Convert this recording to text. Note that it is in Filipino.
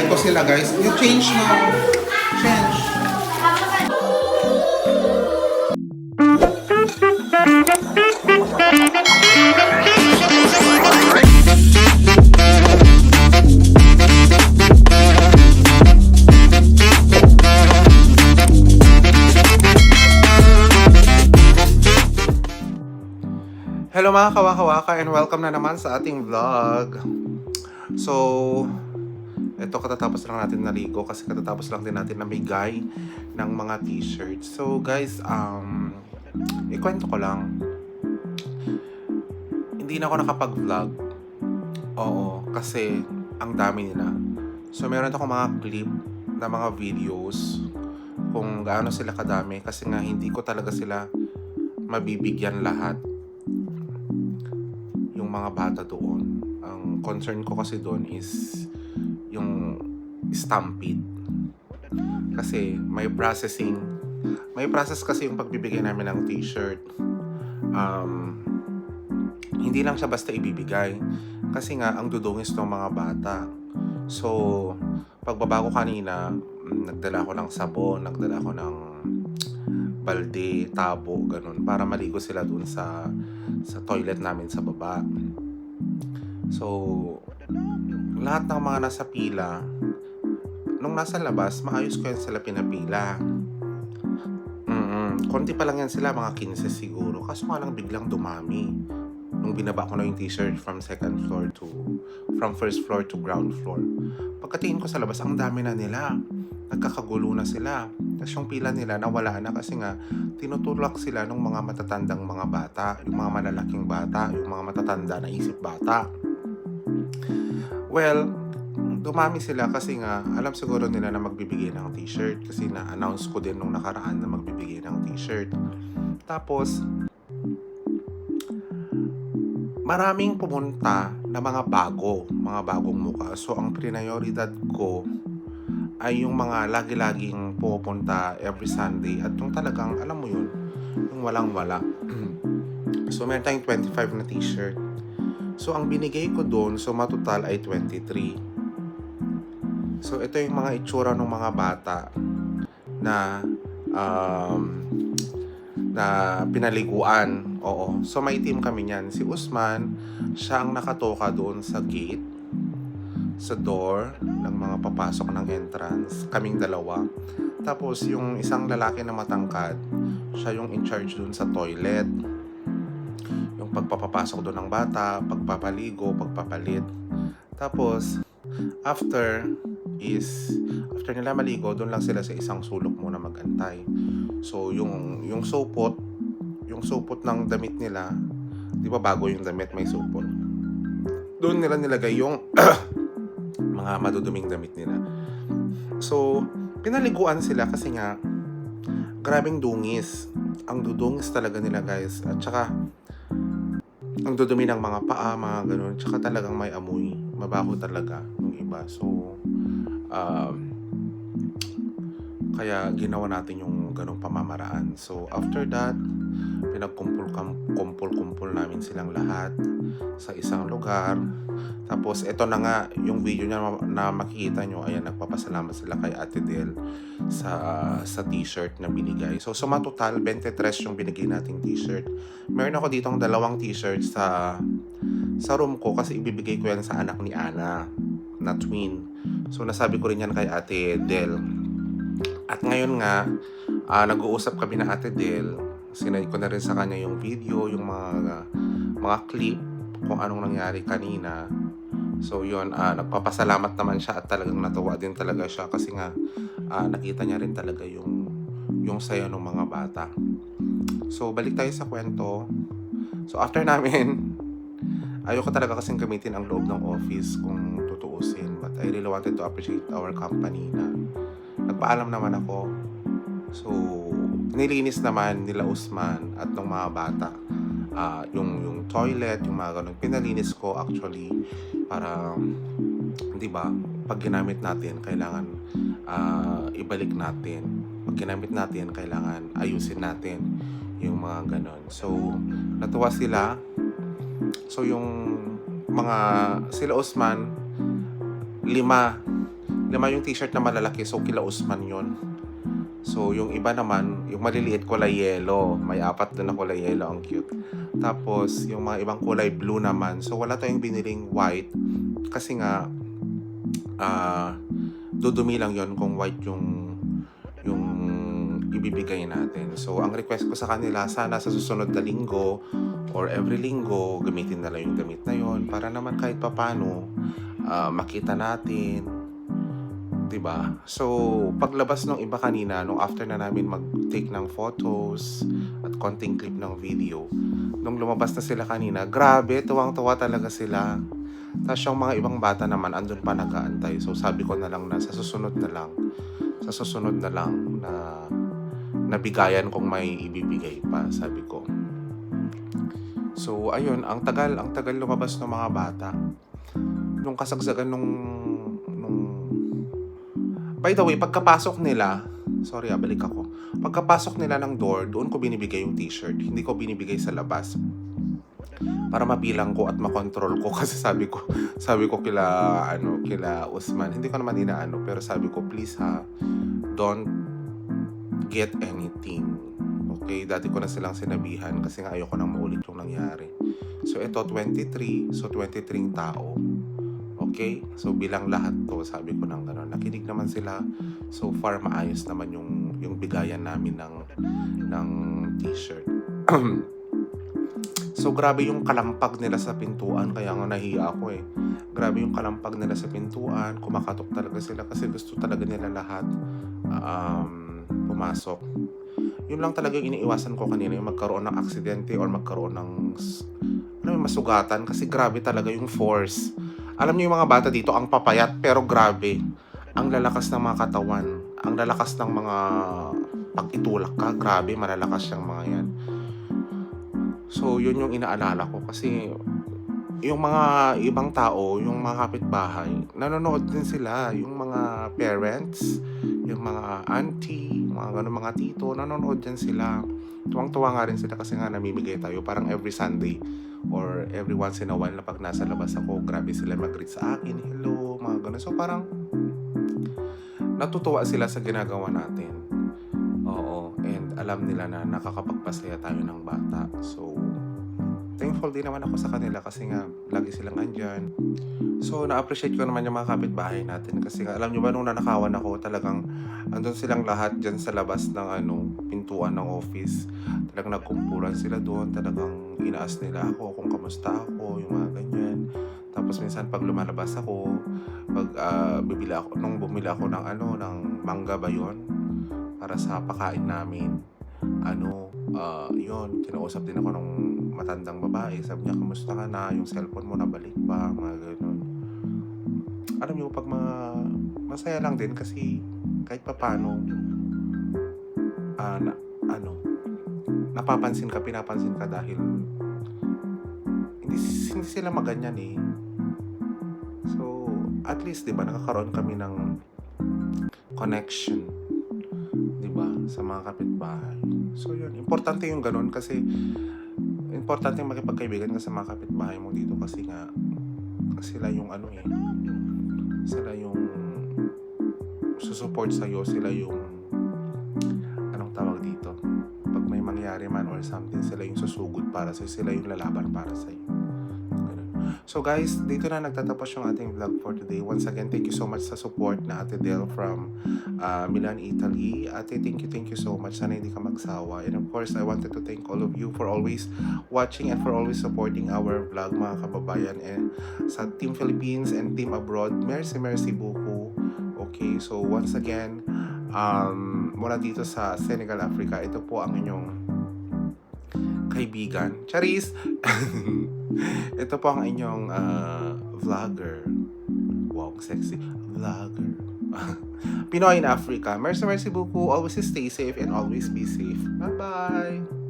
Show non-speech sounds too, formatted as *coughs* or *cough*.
ito sila guys. Yung change mo. Change. Hello mga kawakawaka and welcome na naman sa ating vlog. So, ito katatapos lang natin naligo kasi katatapos lang din natin namigay ng mga t-shirts. So guys, um, ikwento ko lang. Hindi na ako nakapag-vlog. Oo, kasi ang dami nila. So meron ako mga clip na mga videos kung gaano sila kadami kasi nga hindi ko talaga sila mabibigyan lahat yung mga bata doon. Ang concern ko kasi doon is yung stampede. Kasi may processing. May process kasi yung pagbibigay namin ng t-shirt. Um, hindi lang siya basta ibibigay. Kasi nga, ang dudungis ng mga bata. So, pagbaba ko kanina, nagdala ko ng sabon, nagdala ko ng balde, tabo, ganun, para maligo sila dun sa sa toilet namin sa baba. So, lahat ng mga nasa pila, nung nasa labas, maayos ko yan sila pinapila. Mm Konti pa lang yan sila, mga 15 siguro. Kaso nga lang biglang dumami. Nung binaba ko na yung t-shirt from second floor to, from first floor to ground floor. Pagkatingin ko sa labas, ang dami na nila. Nagkakagulo na sila. Tapos yung pila nila nawala na kasi nga tinutulak sila ng mga matatandang mga bata, yung mga malalaking bata, yung mga matatanda na isip bata. Well, dumami sila kasi nga alam siguro nila na magbibigay ng t-shirt kasi na-announce ko din nung nakaraan na magbibigay ng t-shirt. Tapos, maraming pumunta na mga bago, mga bagong muka. So, ang prioridad ko ay yung mga lagi-laging pupunta every Sunday at yung talagang, alam mo yun, yung walang-wala. *clears throat* so, meron tayong 25 na t-shirt. So, ang binigay ko doon, so matotal ay 23. So, ito yung mga itsura ng mga bata na um, na pinaliguan. Oo. So, may team kami niyan. Si Usman, siya ang nakatoka doon sa gate sa door ng mga papasok ng entrance. Kaming dalawa. Tapos, yung isang lalaki na matangkad, siya yung in charge doon sa toilet. Pagpapapasok doon ng bata, pagpapaligo, pagpapalit. Tapos, after is, after nila maligo, doon lang sila sa isang sulok muna magantay. So, yung, yung supot, yung supot ng damit nila, di ba bago yung damit may supot? Doon nila nilagay yung *coughs* mga maduduming damit nila. So, pinaliguan sila kasi nga, grabing dungis. Ang dudungis talaga nila guys. At saka, ang dudumi ng mga paa, mga ganun. Tsaka talagang may amoy. Mabaho talaga yung iba. So, um, kaya ginawa natin yung ganong pamamaraan. So, after that, pinagkumpul-kumpul namin silang lahat sa isang lugar. Tapos, ito na nga, yung video niya na makikita nyo, ayan, nagpapasalamat sila kay Ate Del sa, sa t-shirt na binigay. So, suma total, 23 yung binigay nating t-shirt. Meron ako ditong dalawang t-shirt sa, sa room ko kasi ibibigay ko yan sa anak ni Ana na twin. So, nasabi ko rin yan kay Ate Del. At ngayon nga, ah, nag-uusap kami na Ate Del. Sinay ko na rin sa kanya yung video, yung mga mga clip kung anong nangyari kanina. So yun, ah, nagpapasalamat naman siya at talagang natuwa din talaga siya kasi nga ah, nakita niya rin talaga yung yung saya ng mga bata. So balik tayo sa kwento. So after namin, *laughs* ayoko talaga kasing gamitin ang loob ng office kung tutuusin. But I really wanted to appreciate our company na nagpaalam naman ako. So, nilinis naman nila Usman at ng mga bata. Ah, yung yung toilet, yung mga ganun. Pinalinis ko actually para, di ba, pag ginamit natin, kailangan ah, ibalik natin. Pag ginamit natin, kailangan ayusin natin yung mga ganun. So, natuwa sila. So, yung mga, sila Usman, lima lima yung t-shirt na malalaki, so kila Usman yon. So, yung iba naman, yung maliliit kulay yellow. May apat doon na kulay yellow, ang cute. Tapos, yung mga ibang kulay blue naman. So, wala tayong biniling white. Kasi nga, ah, dudumi lang yon kung white yung yung ibibigay natin. So, ang request ko sa kanila, sana sa susunod na linggo or every linggo, gamitin na lang yung damit na yon para naman kahit papano, ah, makita natin, 'di ba? So, paglabas ng iba kanina, nung after na namin mag-take ng photos at konting clip ng video, nung lumabas na sila kanina, grabe, tuwang-tuwa talaga sila. Tapos yung mga ibang bata naman, andun pa nag-aantay. So, sabi ko na lang na sa susunod na lang, sa susunod na lang na nabigayan kung may ibibigay pa, sabi ko. So, ayun, ang tagal, ang tagal lumabas ng mga bata. Nung kasagsagan nung, By the way, pagkapasok nila, sorry ah, balik ako. Pagkapasok nila ng door, doon ko binibigay yung t-shirt. Hindi ko binibigay sa labas. Para mabilang ko at makontrol ko *laughs* kasi sabi ko, sabi ko kila ano, kila Usman. Hindi ko naman inaano, pero sabi ko, please ha, don't get anything. Okay, dati ko na silang sinabihan kasi nga ayoko nang maulit yung nangyari. So ito 23, so 23 tao. Okay? So bilang lahat to, sabi ko nang gano'n. Nakinig naman sila. So far maayos naman yung yung bigayan namin ng ng t-shirt. *clears throat* so grabe yung kalampag nila sa pintuan kaya nga nahiya ako eh. Grabe yung kalampag nila sa pintuan, kumakatok talaga sila kasi gusto talaga nila lahat um, pumasok. Yun lang talaga yung iniiwasan ko kanina, yung magkaroon ng aksidente or magkaroon ng ano masugatan kasi grabe talaga yung force. Alam niyo yung mga bata dito, ang papayat pero grabe. Ang lalakas ng mga katawan, ang lalakas ng mga pag itulak ka, grabe, malalakas yung mga yan. So, yun yung inaalala ko kasi yung mga ibang tao, yung mga kapitbahay, nanonood din sila. Yung mga parents, yung mga auntie, mga ganun mga tito, nanonood din sila. Tuwang-tuwa nga rin sila kasi nga namimigay tayo parang every Sunday or every once in a while na pag nasa labas ako, grabe sila mag-greet sa akin, hello, mga ganun. So parang natutuwa sila sa ginagawa natin. Oo, and alam nila na nakakapagpasaya tayo ng bata. So, thankful din naman ako sa kanila kasi nga lagi silang andyan. So, na-appreciate ko naman yung mga kapitbahay natin kasi nga, alam nyo ba nung nanakawan ako, talagang andun silang lahat dyan sa labas ng ano, pintuan ng office. Talagang nagkumpulan sila doon, talagang inaas nila ako kung kamusta ako, yung mga ganyan. Tapos minsan pag lumalabas ako, pag ah, bibili ako, nung bumili ako ng ano, ng mangga ba yun? Para sa pakain namin. Ano, ah, yun, kinausap din ako ng matandang babae. Sabi niya, kamusta ka na? Yung cellphone mo nabalik ba? Mga ganun. Alam niyo, pag mga, masaya lang din kasi kahit papano, ah, na, ano, napapansin ka, pinapansin ka dahil hindi, hindi sila maganyan eh. So, at least, di ba, nakakaroon kami ng connection, sa mga kapitbahay. So, yun. Importante yung ganun kasi importante yung makipagkaibigan ka sa mga kapitbahay mo dito kasi nga sila yung ano eh sila yung susupport sa'yo sila yung anong tawag dito pag may mangyari man or something sila yung susugod para sa'yo sila yung lalaban para sa'yo. So guys, dito na nagtatapos yung ating vlog for today. Once again, thank you so much sa support na Ate Del from uh, Milan, Italy. Ate, thank you, thank you so much. Sana hindi ka magsawa. And of course, I wanted to thank all of you for always watching and for always supporting our vlog, mga kababayan. And sa Team Philippines and Team Abroad, merci, merci buku. Okay, so once again, um, mula dito sa Senegal, Africa, ito po ang inyong kaibigan. Charis! *laughs* *laughs* ito po ang inyong uh, vlogger. Wow, sexy. Vlogger. *laughs* Pinoy in Africa. Merci, merci buku. Always stay safe and always be safe. Bye-bye!